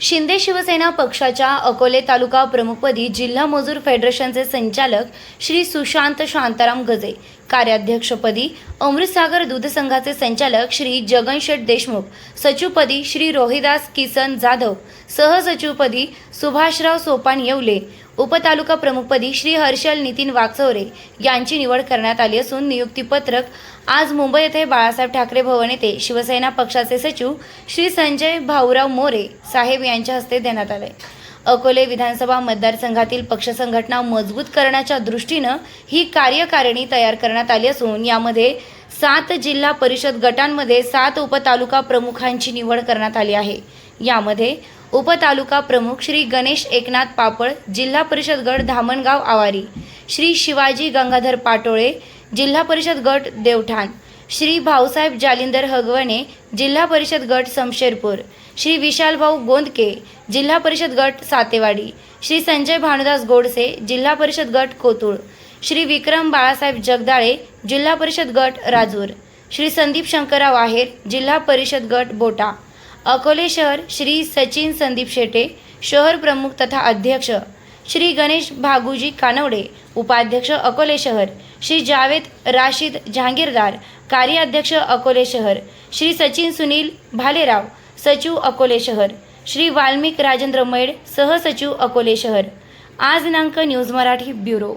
शिंदे शिवसेना पक्षाच्या अकोले तालुका प्रमुखपदी जिल्हा मजूर फेडरेशनचे संचालक श्री सुशांत शांताराम गजे. कार्याध्यक्षपदी अमृतसागर दूध संघाचे संचालक श्री जगनशेठ देशमुख. सचिवपदी श्री रोहिदास किसन जाधव. सहसचिवपदी सुभाषराव सोपान येवले. उपतालुका प्रमुखपदी श्री हर्षल नितीन वागचौरे यांची निवड करण्यात आली असून नियुक्तीपत्रक आज मुंबई येथे बाळासाहेब ठाकरे भवन येथे शिवसेना पक्षाचे सचिव श्री संजय भाऊराव मोरे साहेब यांच्या हस्ते देण्यात आले. अकोले विधानसभा मतदारसंघातील पक्ष संघटना मजबूत करण्याच्या दृष्टीनं ही कार्यकारिणी तयार करण्यात आली असून यामध्ये सात जिल्हा परिषद गटांमध्ये सात उपतालुका प्रमुखांची निवड करण्यात आली आहे. यामध्ये उपतालुका प्रमुख श्री गणेश एकनाथ पापळ जिल्हा परिषद गट धामणगाव आवारी श्री शिवाजी गंगाधर पाटोळे जिल्हा परिषद गट देवठाण श्री भाऊसाहेब जालिंदर हगवणे जिल्हा परिषद गट समशेरपूर श्री विशालभाऊ गोंदके जिल्हा परिषद गट सातेवाडी श्री संजय भानुदास गोडसे जिल्हा परिषद गट कोतुळ श्री विक्रम बाळासाहेब जगदाळे जिल्हा परिषद गट राजूर श्री संदीप शंकरराव आहेर जिल्हा परिषद गट बोटा. अकोले शहर श्री सचिन संदीप शेटे शहर प्रमुख तथा अध्यक्ष श्री गणेश भागुजी कानवडे उपाध्यक्ष अकोले शहर श्री जावेद राशीद जहांगीरदार कार्याध्यक्ष अकोले शहर श्री सचिन सुनील भालेराव सचिव अकोले शहर श्री वाल्मिक राजेंद्र मैड सहसचिव अकोले शहर. आज दिनांक न्यूज मराठी ब्युरो.